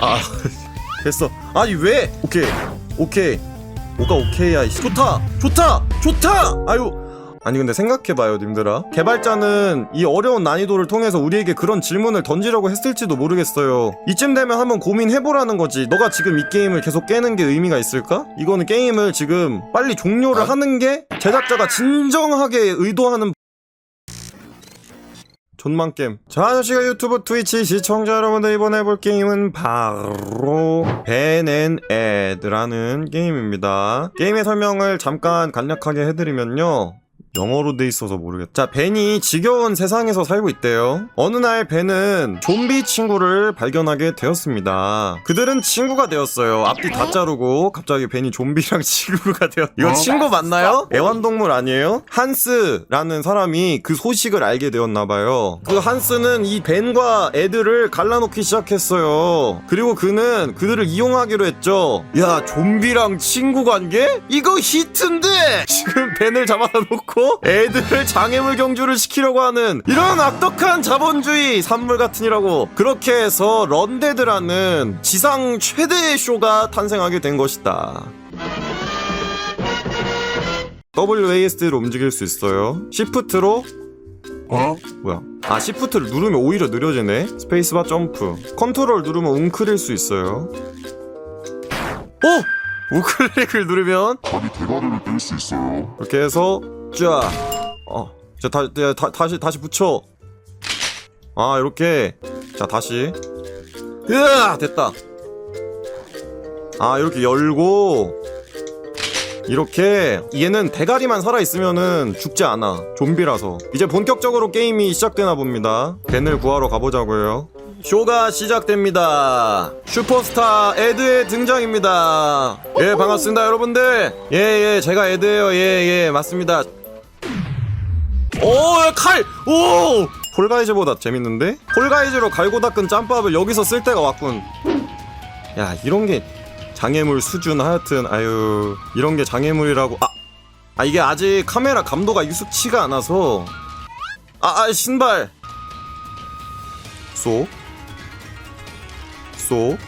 아 됐어. 아니 왜? 오케이. 오케이. 뭐가 오케이야? 이씨. 좋다! 좋다! 좋다! 아유. 아니 근데 생각해봐요 님들아. 개발자는 이 어려운 난이도를 통해서 우리에게 그런 질문을 던지려고 했을지도 모르겠어요. 이쯤 되면 한번 고민해보라는 거지. 너가 지금 이 게임을 계속 깨는 게 의미가 있을까? 이거는 게임을 지금 빨리 종료를 하는 게 제작자가 진정하게 의도하는 존망겜 자 아저씨가 유튜브 트위치 시청자 여러분들 이번에 해볼 게임은 바로 벤앤 애드라는 게임입니다. 게임의 설명을 잠깐 간략하게 해드리면요 영어로 돼 있어서 모르겠다. 자, 벤이 지겨운 세상에서 살고 있대요. 어느 날 벤은 좀비 친구를 발견하게 되었습니다. 그들은 친구가 되었어요. 앞뒤 다 자르고 갑자기 벤이 좀비랑 친구가 되었. 이거 친구 맞나요? 애완동물 아니에요? 한스라는 사람이 그 소식을 알게 되었나 봐요. 그 한스는 이 벤과 애들을 갈라놓기 시작했어요. 그리고 그는 그들을 이용하기로 했죠. 야, 좀비랑 친구 관계? 이거 히트인데! 지금 벤을 잡아다 놓고 애들을 장애물 경주를 시키려고 하는 이런 악독한 자본주의 산물 같으니라고 그렇게 해서 런데드라는 지상 최대의 쇼가 탄생하게 된 것이다. WASD로 움직일 수 있어요. 시프트로 어? 뭐야? 아 시프트를 누르면 오히려 느려지네. 스페이스바 점프. 컨트롤 누르면 웅크릴 수 있어요. 오! 우클릭을 누르면 아니 대가리를 뺄수 있어요. 이렇게 해서 쫙. 어. 자, 다, 다, 다, 다시 다시 붙여. 아, 이렇게. 자, 다시. 으아! 됐다. 아, 이렇게 열고 이렇게 얘는 대가리만 살아 있으면은 죽지 않아. 좀비라서. 이제 본격적으로 게임이 시작되나 봅니다. 벤을 구하러 가보자고요. 쇼가 시작됩니다. 슈퍼스타 에드의 등장입니다. 예, 반갑습니다, 여러분들. 예, 예, 제가 에드예요. 예, 예, 맞습니다. 오, 칼! 오! 폴가이즈보다 재밌는데? 폴가이즈로 갈고 닦은 짬밥을 여기서 쓸 때가 왔군. 야, 이런 게 장애물 수준 하여튼 아유, 이런 게 장애물이라고. 아, 아 이게 아직 카메라 감도가 유숙치가 않아서. 아, 아 신발. 쏘. 쏘.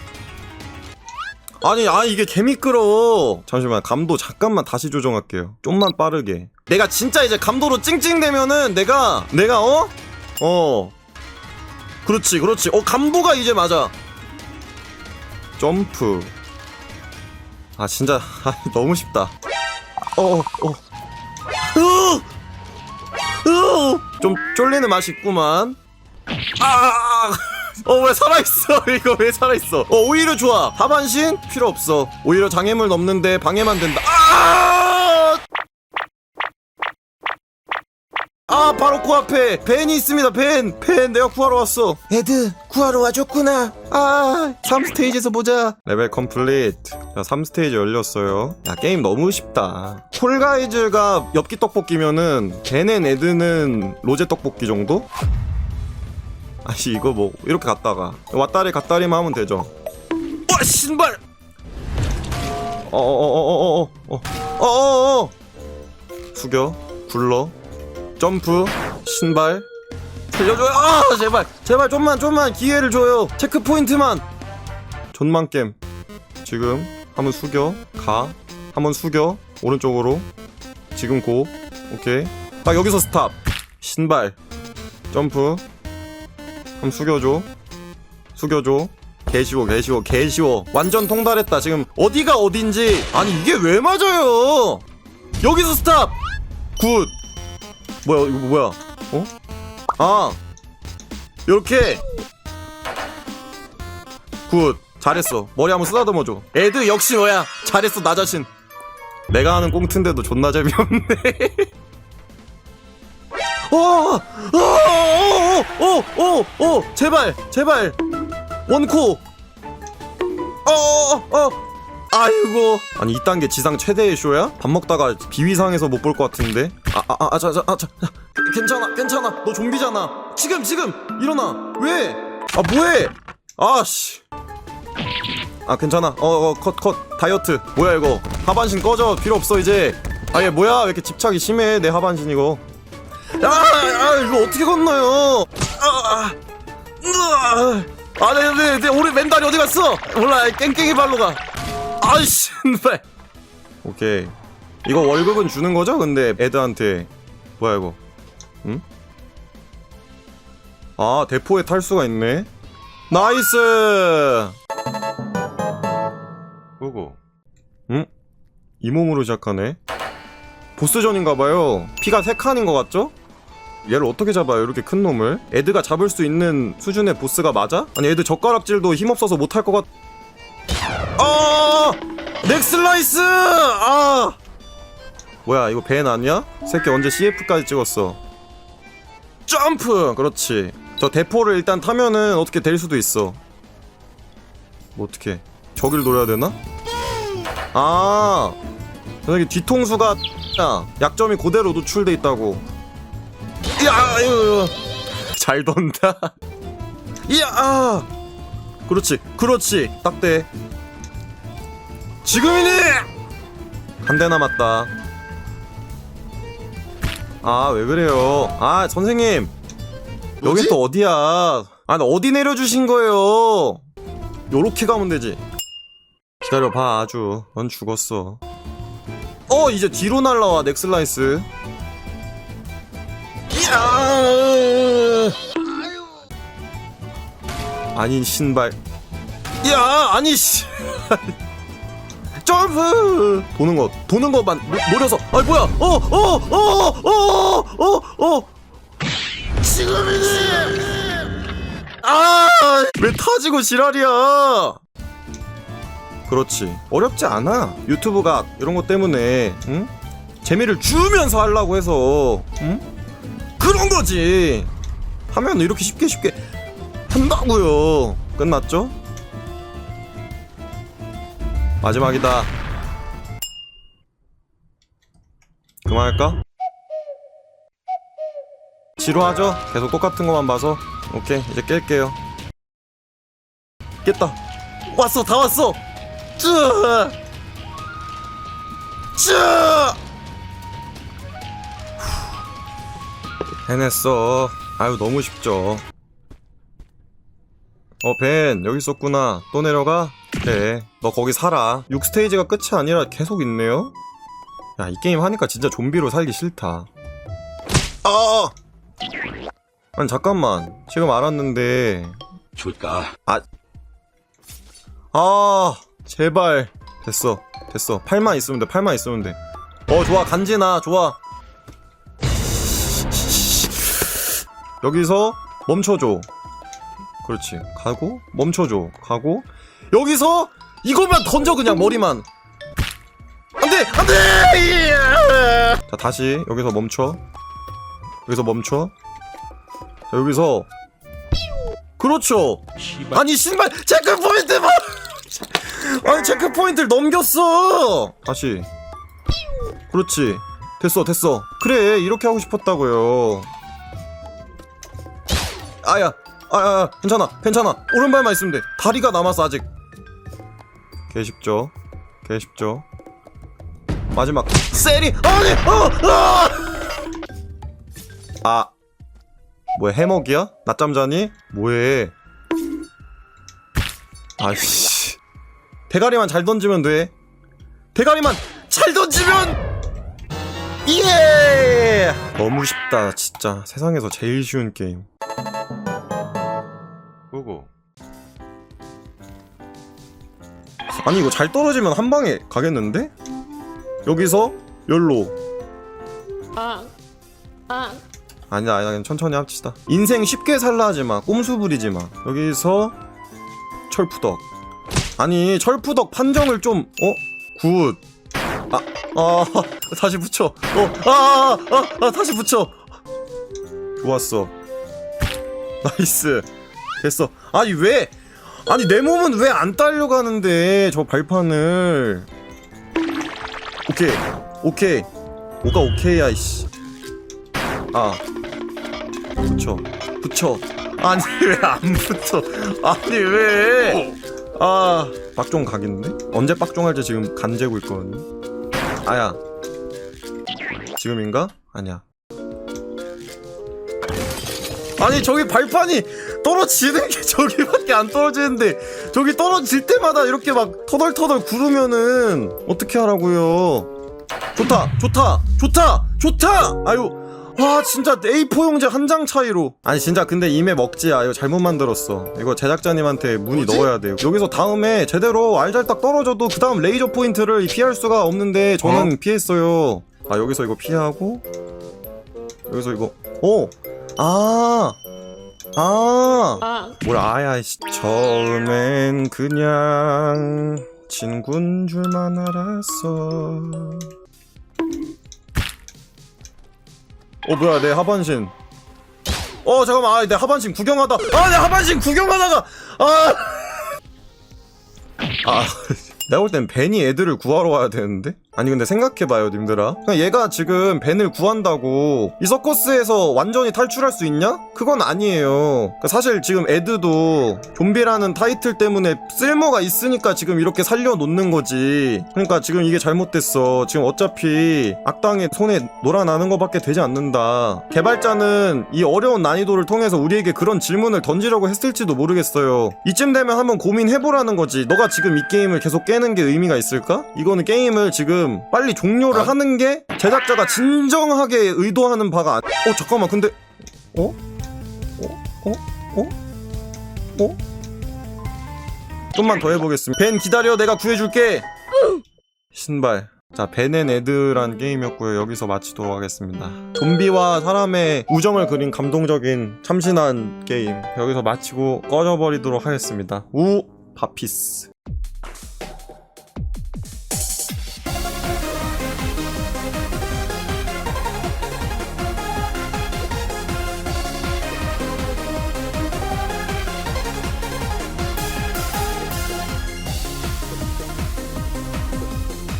아니, 아, 이게 개미끄러워. 잠시만, 감도 잠깐만 다시 조정할게요. 좀만 빠르게. 내가 진짜 이제 감도로 찡찡대면은 내가, 내가, 어? 어. 그렇지, 그렇지. 어, 감도가 이제 맞아. 점프. 아, 진짜, 아, 너무 쉽다. 어, 어, 어. 좀 쫄리는 맛이 있구만. 아! 어, 왜 살아있어? 이거 왜 살아있어? 어, 오히려 좋아. 하반신? 필요 없어. 오히려 장애물 넘는데 방해만 된다. 아! 아, 바로 코앞에 벤이 있습니다, 벤! 벤, 내가 구하러 왔어. 에드, 구하러 와줬구나. 아, 3스테이지에서 보자. 레벨 컴플리트. 자, 3스테이지 열렸어요. 야, 게임 너무 쉽다. 폴가이즈가 엽기 떡볶이면은, 벤앤 에드는 로제 떡볶이 정도? 아니 이거 뭐 이렇게 갔다가 왔다리 갔다리만 하면 되죠. 와 신발. 어어어어어어어어어 어 어 어 숙여 굴러 점프 신발 살려줘요 아 제발 제발 좀만 좀만 기회를 줘요 체크 포인트만 존만 겜 지금 한번 숙여 가 한번 숙여 오른쪽으로 지금 고 오케이 딱 여기서 스탑 신발 점프 한번 숙여줘. 숙여줘. 개쉬워 개쉬워 개쉬워. 완전 통달했다. 지금 어디가 어딘지. 아니 이게 왜 맞아요? 여기서 스탑! 굿. 뭐야 이거 뭐야? 어? 아. 요렇게. 굿. 잘했어. 머리 한번 쓰다듬어줘. 애들 역시 너야. 잘했어 나 자신. 내가 하는 꽁트인데도 존나 재미없네 어, 어, 어, 어, 어, 어, 제발, 제발, 원코, 어, 어, 어, 아이고, 아니 이 단계 지상 최대의 쇼야? 밥 먹다가 비위상에서 못 볼 것 같은데, 아, 아, 아, 아, 자, 자. 괜찮아, 괜찮아, 너 좀비잖아, 지금, 지금, 일어나, 왜? 아, 뭐해? 아씨, 아, 괜찮아, 어, 어, 컷, 컷, 다이어트, 뭐야 이거, 하반신 꺼져, 필요 없어 이제, 아, 얘 뭐야, 왜 이렇게 집착이 심해, 내 하반신 이거. 아, 아 이거 어떻게 건너요? 아, 아, 아, 네, 네, 네, 우리 맨발이 어디 갔어? 몰라, 깽깽이 발로 가. 아이씨, 발. 오케이. 이거 월급은 주는 거죠? 근데 애들한테 뭐야 이거? 응? 아 대포에 탈 수가 있네. 나이스. 뭐고? 응? 이 몸으로 시작하네. 보스전인가봐요. 피가 세 칸인 것 같죠? 얘를 어떻게 잡아요? 이렇게 큰 놈을? 애드가 잡을 수 있는 수준의 보스가 맞아? 아니 애드 젓가락질도 힘없어서 못할 것 같. 아! 넥슬라이스! 아! 뭐야 이거 벤 아니야? 새끼 언제 CF까지 찍었어 점프! 그렇지 저 대포를 일단 타면은 어떻게 될 수도 있어 뭐 어떻게 저길 노려야 되나? 아 저기 뒤통수가 야, 약점이 그대로 노출돼 있다고 야 이거 잘 돈다 이야 아. 그렇지 그렇지 딱대 지금이니! 한 대 남았다. 아, 왜 그래요? 아, 선생님. 여기? 또 어디야? 아, 나 어디 내려주신 거예요? 요렇게 가면 되지. 기다려봐, 아주. 넌 죽었어. 어, 이제 뒤로 날라와, 넥슬라이스. 이야! 아니, 신발. 야, 아니, 씨. 점프! 도는 거, 도는 거만 노, 노려서. 아이 뭐야? 어, 어, 어, 어, 어, 어. 지금이니! 아, 왜 타지고 지랄이야? 그렇지. 어렵지 않아. 유튜브가 이런 것 때문에, 응? 재미를 주면서 하려고 해서, 응? 그런 거지. 하면 이렇게 쉽게 쉽게 한다고요. 끝났죠? 마지막이다. 그만할까? 지루하죠? 계속 똑같은 것만 봐서. 오케이, 이제 깰게요. 깼다. 왔어, 다 왔어. 쯔! 쯔! 해냈어. 아유, 너무 쉽죠. 어, 벤, 여기 있었구나. 또 내려가? 그래. 너 거기 살아. 6스테이지가 끝이 아니라 계속 있네요? 야, 이 게임 하니까 진짜 좀비로 살기 싫다. 아! 아니, 잠깐만. 지금 알았는데. 줄까? 아, 제발. 됐어. 됐어. 팔만 있으면 돼. 팔만 있으면 돼. 어, 좋아. 간지나. 좋아. 여기서 멈춰줘. 그렇지. 가고, 멈춰줘. 가고, 여기서 이거만 던져, 그냥 머리만. 안 돼! 안 돼! 자, 다시. 여기서 멈춰. 여기서 멈춰. 자, 여기서. 그렇죠. 아니, 신발, 체크 포인트 봐! 아니 체크 포인트를 넘겼어. 다시. 그렇지. 됐어, 됐어. 그래, 이렇게 하고 싶었다고요. 아야, 아야, 괜찮아, 괜찮아. 오른발만 있으면 돼. 다리가 남았어 아직. 개 쉽죠. 개 쉽죠. 마지막 세리. 아니, 어, 아! 아, 뭐야 해먹이야? 낮잠 자니? 뭐해? 아이씨. 대가리만 잘 던지면 돼. 대가리만 잘 던지면 예! 너무 쉽다, 진짜. 세상에서 제일 쉬운 게임. 뭐고? 아니 이거 잘 떨어지면 한 방에 가겠는데? 여기서 열로. 아니다, 아니다, 그냥 천천히 합시다. 인생 쉽게 살라 하지 마. 꼼수 부리지 마. 여기서 철푸덕. 아니 철푸덕 판정을 좀 어? 굿. 아, 아 다시 붙여. 어, 아, 아, 아, 다시 붙여. 좋았어. 나이스. 됐어. 아니 왜? 아니 내 몸은 왜 안 딸려가는데 저 발판을. 오케이, 오케이. 뭐가 오케이야 이씨. 아, 붙여, 붙여. 아니 왜 안 붙어? 아니 왜? 아 빡종 각인데? 언제 빡종 할지 지금 간 재고 있거든요 아야 지금인가? 아니야 아니 저기 발판이 떨어지는 게 저기밖에 안 떨어지는데 저기 떨어질 때마다 이렇게 막 터덜터덜 구르면은 어떻게 하라고요? 좋다 좋다 좋다 좋다! 아유 와 진짜 A4 용지 한 장 차이로. 아니 진짜 근데 이메 먹지야. 이거 잘못 만들었어. 이거 제작자님한테 문의 뭐지? 넣어야 돼요. 여기서 다음에 제대로 알잘딱 떨어져도 그 다음 레이저 포인트를 피할 수가 없는데 저는 피했어요. 아 여기서 이거 피하고 여기서 이거 오! 아! 아! 뭘 아야 씨. 처음엔 그냥 친구인 줄만 알았어 어 뭐야 내 하반신 어 잠깐만 아, 내 하반신 구경하다 아 내 하반신 구경하다가 아 아, 내가 볼 땐 벤이 애들을 구하러 와야 되는데? 아니 근데 생각해봐요 님들아. 그냥 얘가 지금 벤을 구한다고 이 서커스에서 완전히 탈출할 수 있냐? 그건 아니에요. 그러니까 사실 지금 에드도 좀비라는 타이틀 때문에 쓸모가 있으니까 지금 이렇게 살려놓는 거지. 그러니까 지금 이게 잘못됐어. 지금 어차피 악당의 손에 놀아나는 것밖에 되지 않는다. 개발자는 이 어려운 난이도를 통해서 우리에게 그런 질문을 던지려고 했을지도 모르겠어요. 이쯤 되면 한번 고민해보라는 거지. 너가 지금 이 게임을 계속 깨는 게 의미가 있을까? 이거는 게임을 지금 빨리 종료를 아. 하는 게 제작자가 진정하게 의도하는 바가 안... 어 잠깐만 근데 어? 어? 어? 어? 어? 좀만 더 해보겠습니다 벤 기다려 내가 구해줄게 신발 자 벤앤 에드란 게임이었고요 여기서 마치도록 하겠습니다 좀비와 사람의 우정을 그린 감동적인 참신한 게임 여기서 마치고 꺼져버리도록 하겠습니다 우 파피스